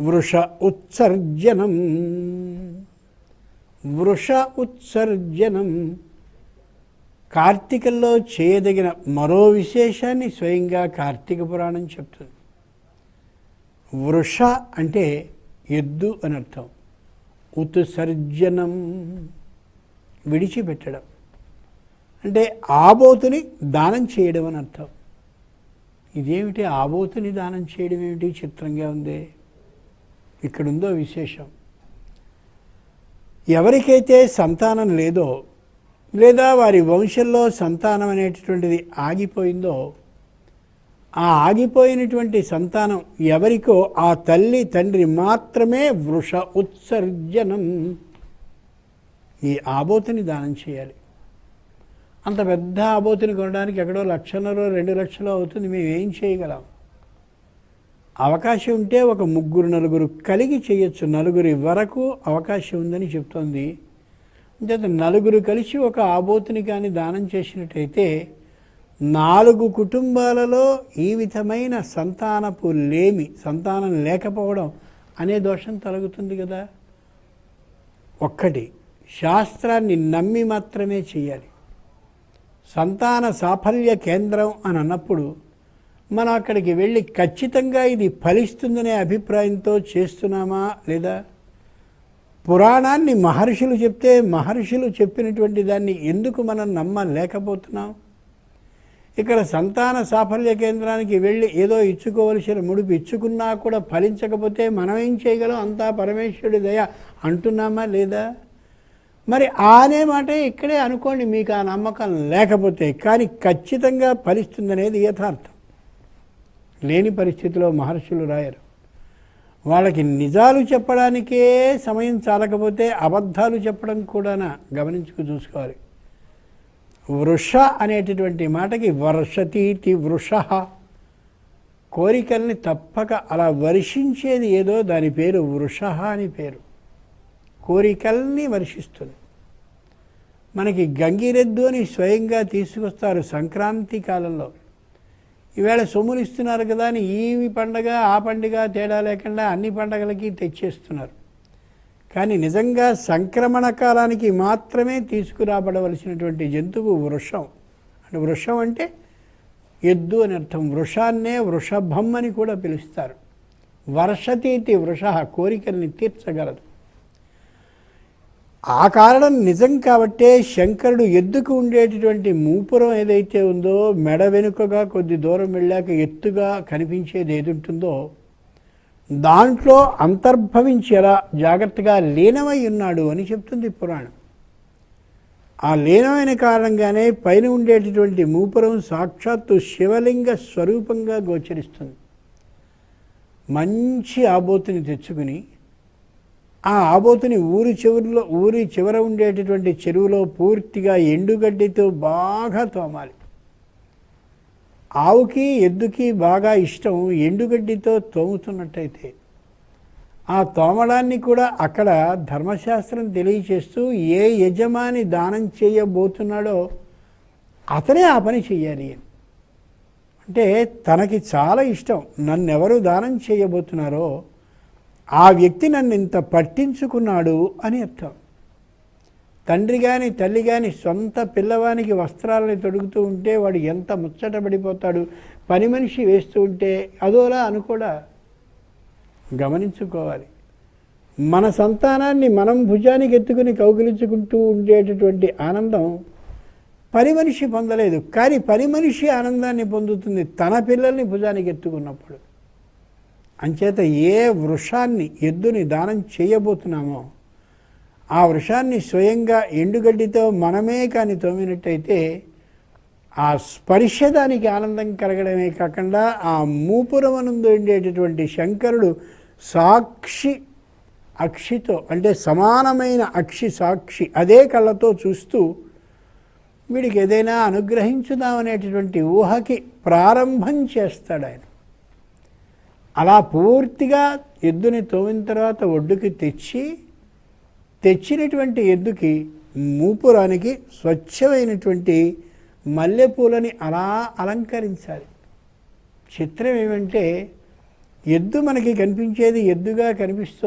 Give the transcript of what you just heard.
వృష ఉత్సర్జనం. వృష ఉత్సర్జనం. కార్తీకల్లో చేయదగిన మరో విశేషాన్ని స్వయంగా కార్తీక పురాణం చెప్తుంది. వృష అంటే ఎద్దు అని అర్థం. ఉత్సర్జనం. విడిచిపెట్టడం. అంటే ఆబోతుని దానం చేయడం అని అర్థం. ఇదేమిటి? ఆబోతుని దానం చేయడం ఏమిటి? చిత్రంగా ఉంది. ఇక్కడుందో విశేషం. ఎవరికైతే సంతానం లేదో లేదా వారి వంశంలో సంతానం అనేటటువంటిది ఆగిపోయిందో ఆ ఆగిపోయినటువంటి సంతానం ఎవరికో ఆ తల్లి తండ్రి మాత్రమే వృష ఉత్సర్జనం. ఈ ఆబోతుని దానం చేయాలి. అంత పెద్ద ఆబోతిని కొనడానికి ఎక్కడో లక్షన్నర రెండు లక్షలు అవుతుంది. మేము ఏం చేయగలం? అవకాశం ఉంటే ఒక ముగ్గురు నలుగురు కలిగి చేయొచ్చు. నలుగురి వరకు అవకాశం ఉందని చెప్తోంది. అంటే నలుగురు కలిసి ఒక ఆబోతుని కానీ దానం చేసినట్టయితే నాలుగు కుటుంబాలలో ఈ విధమైన సంతానపు లేమి సంతానం లేకపోవడం అనే దోషం తొలగుతుంది కదా. ఒక్కటి శాస్త్రాన్ని నమ్మి మాత్రమే చేయాలి. సంతాన సాఫల్య కేంద్రం అని అన్నప్పుడు మనం అక్కడికి వెళ్ళి ఖచ్చితంగా ఇది ఫలిస్తుందనే అభిప్రాయంతో చేస్తున్నామా లేదా? పురాణాన్ని మహర్షులు చెప్తే మహర్షులు చెప్పినటువంటి దాన్ని ఎందుకు మనం నమ్మలేకపోతున్నాం? ఇక్కడ సంతాన సాఫల్య కేంద్రానికి వెళ్ళి ఏదో ఇచ్చుకోవలసిన ముడుపు ఇచ్చుకున్నా కూడా ఫలించకపోతే మనం ఏం చేయగలం? అంతా పరమేశ్వరుడి దయ అంటున్నామా లేదా? మరి ఆనే మాటే ఇక్కడే అనుకోండి మీకు ఆ నమ్మకం లేకపోతే కానీ ఖచ్చితంగా ఫలిస్తుందనేది యథార్థం. లేని పరిస్థితిలో మహర్షులు రాయరు. వాళ్ళకి నిజాలు చెప్పడానికే సమయం చాలకపోతే అబద్ధాలు చెప్పడం కూడా గమనించుకు చూసుకోవాలి. వృష అనేటటువంటి మాటకి వర్షతీతి వృష కోరికల్ని తప్పక అలా వర్షించేది ఏదో దాని పేరు వృష అని పేరు. కోరికల్ని వర్షిస్తుంది. మనకి గంగిరెద్దు అని స్వయంగా తీసుకొస్తారు సంక్రాంతి కాలంలో. ఈవేళ సొమ్ములు ఇస్తున్నారు కదా అని ఈ పండగ ఆ పండుగ తేడా లేకుండా అన్ని పండగలకి తెచ్చేస్తున్నారు. కానీ నిజంగా సంక్రమణ కాలానికి మాత్రమే తీసుకురాబడవలసినటువంటి జంతువు వృషం. అంటే వృషం అంటే ఎద్దు అని అర్థం. వృషాన్నే వృషభం అని కూడా పిలుస్తారు. వర్షతీతి వృష కోరికల్ని తీర్చగలదు. ఆ కారణం నిజం కాబట్టే శంకరుడు ఎద్దుకు ఉండేటటువంటి మూపురం ఏదైతే ఉందో మెడ వెనుకగా కొద్ది దూరం వెళ్ళాక ఎత్తుగా కనిపించేది ఏది ఉంటుందో దాంట్లో అంతర్భవించేలా జాగ్రత్తగా లీనమై ఉన్నాడు అని చెప్తుంది పురాణం. ఆ లీనమైన కారణంగానే పైన ఉండేటటువంటి మూపురం సాక్షాత్తు శివలింగ స్వరూపంగా గోచరిస్తుంది. మంచి ఆబోతిని తెచ్చుకుని ఆ ఆబోతుని ఊరి చివరిలో ఊరి చివర ఉండేటటువంటి చెరువులో పూర్తిగా ఎండుగడ్డితో బాగా తోమాలి. ఆవుకి ఎద్దుకి బాగా ఇష్టం ఎండుగడ్డితో తోముతున్నట్టయితే ఆ తోమడాన్ని కూడా అక్కడ ధర్మశాస్త్రం తెలియచేస్తూ ఏ యజమాని దానం చేయబోతున్నాడో అతనే ఆ పని చెయ్యాలి అని. అంటే తనకి చాలా ఇష్టం. నన్నెవరు దానం చేయబోతున్నారో ఆ వ్యక్తి నన్ను ఇంత పట్టించుకున్నాడు అని అర్థం. తండ్రి కానీ తల్లి కానీ సొంత పిల్లవానికి వస్త్రాలని తొడుగుతూ ఉంటే వాడు ఎంత ముచ్చట పడిపోతాడు పని మనిషి వేస్తూ ఉంటే అదోలా అనుకోడా గమనించుకోవాలి. మన సంతానాన్ని మనం భుజానికి ఎత్తుకుని కౌగిలించుకుంటూ ఉండేటటువంటి ఆనందం పని మనిషి పొందలేదు. కానీ పని మనిషి ఆనందాన్ని పొందుతుంది తన పిల్లల్ని భుజానికి ఎత్తుకున్నప్పుడు. అంచేత ఏ వృషాన్ని ఎద్దుని దానం చేయబోతున్నామో ఆ వృషాన్ని స్వయంగా ఎండుగడ్డితో మనమే కానీ తోమినట్టయితే ఆ స్పర్శ దానికి ఆనందం కలగడమే కాకుండా ఆ మూపురమనందు ఉండేటటువంటి శంకరుడు సాక్షి అక్షితో అంటే సమానమైన అక్షి సాక్షి అదే కళ్ళతో చూస్తూ వీడికి ఏదైనా అనుగ్రహించుదామనేటటువంటి ఊహకి ప్రారంభం చేస్తాడు ఆయన అలా పూర్తిగా ఎద్దుని తోమిన తర్వాత ఒడ్డుకి తెచ్చి తెచ్చినటువంటి ఎద్దుకి మూపురానికి స్వచ్ఛమైనటువంటి మల్లెపూలని అలా అలంకరించాలి. చిత్రం ఏమంటే ఎద్దు మనకి కనిపించేది ఎద్దుగా కనిపిస్తుంది.